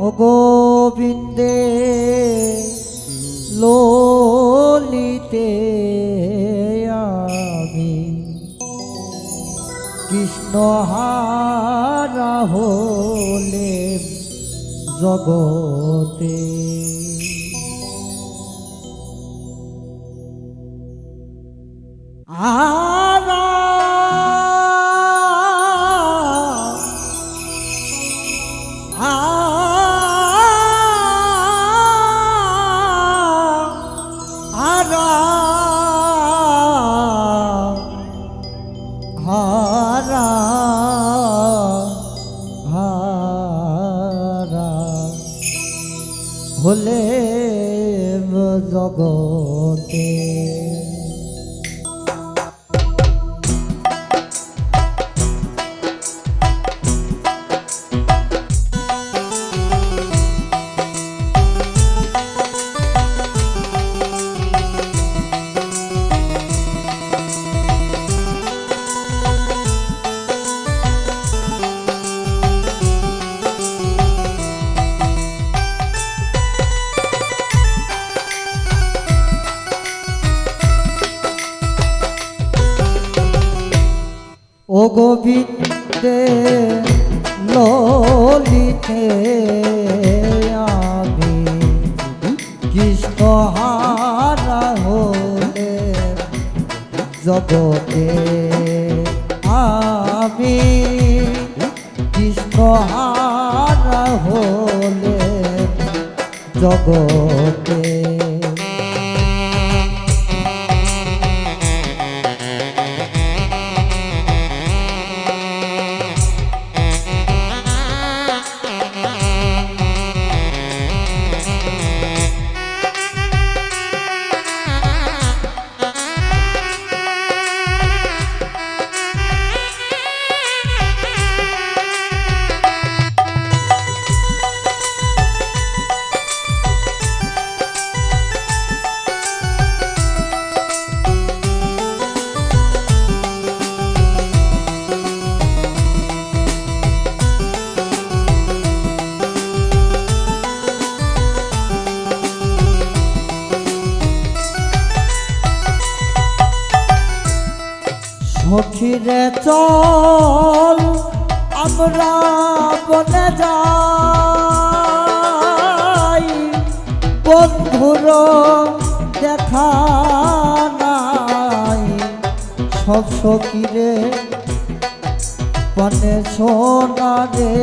ও গোবিন্দে ললিতে আমি। কৃষ্ণ হারা হলে জগতে। আরা গোবিন্দে ললিতে আমি কৃষ্ণ হারা হলে জগতে আমি কৃষ্ণ হারা হলে জগতে সখীরে চল, আমরা বনে যাই। বন্ধুর দেখা নাই। সব সখীরে বনে সোনা রে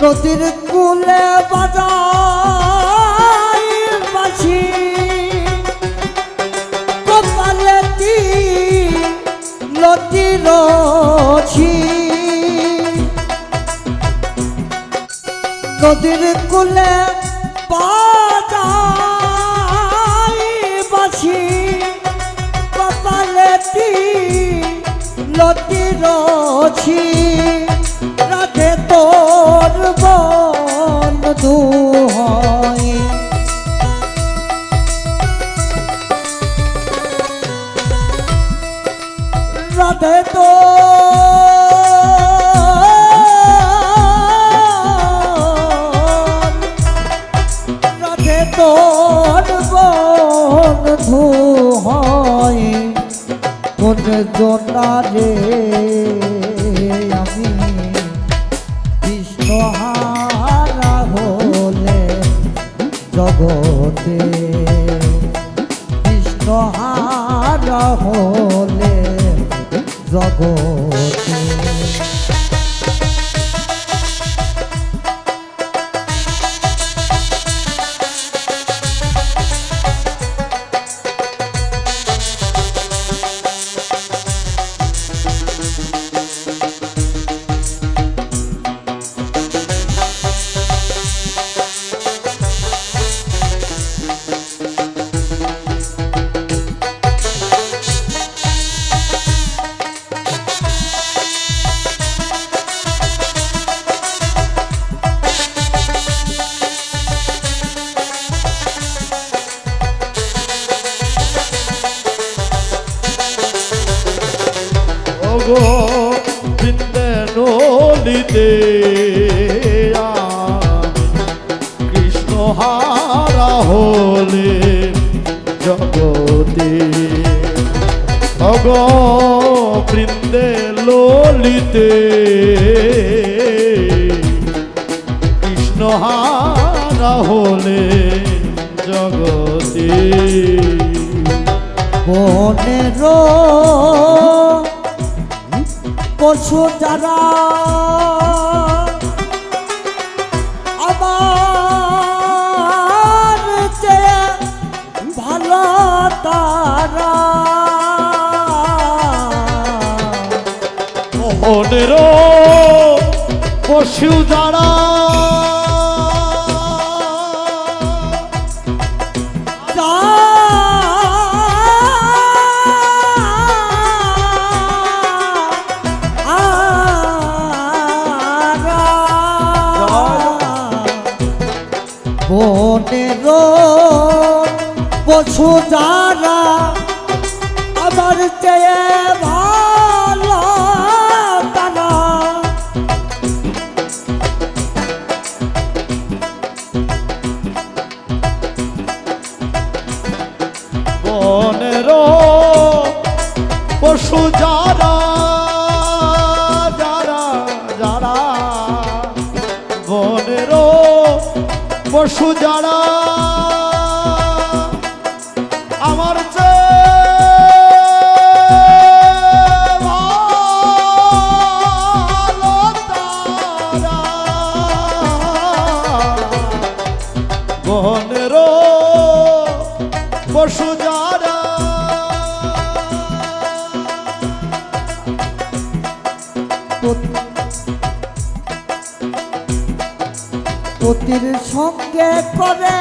নদীর কুলে বাজাই লতি রছি নদীর কুলে বাজাই বাছি কপালেতি লতি রছি জগতে কৃষ্ণ হারা হলে জগতে ললিতে আমি। কৃষ্ণ হারা হলে জগতে। অগ, বৃন্দে ললিতে। কৃষ্ণ হারা হলে জগতে। বনের যারা আমার চেয়ে ভালো তারা। মোহনের পশু যারা বনের পশু যারা আমার চেয়ে ভালো তারা। বনের পশু যারা পতির সঙ্গে করে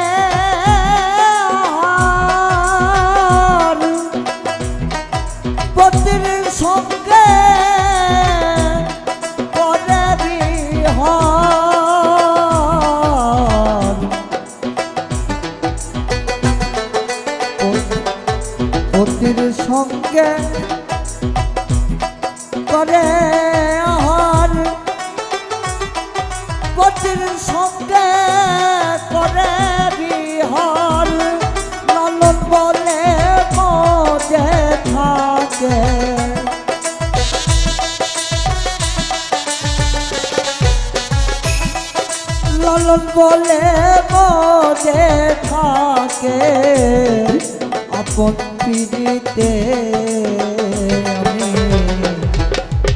পতির সঙ্গে করে বিহার লালন বলে মজে থাকে। লালন বলে মজে থাকে। আপন পিড়িতে আমি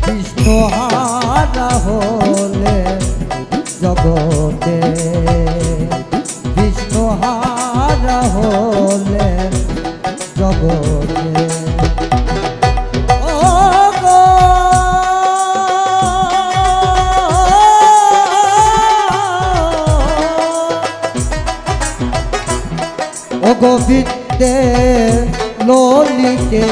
বিষ্ণু হারা হলে জগতে। বিষ্ণু হারা হলে জগতে। গোবিন্দে ললিতে।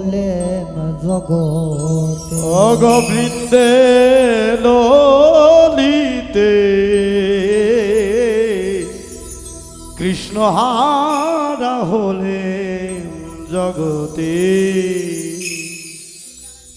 হলে জগতে। অগবৃন্দে ললিতে কৃষ্ণ হারা হলে জগতে।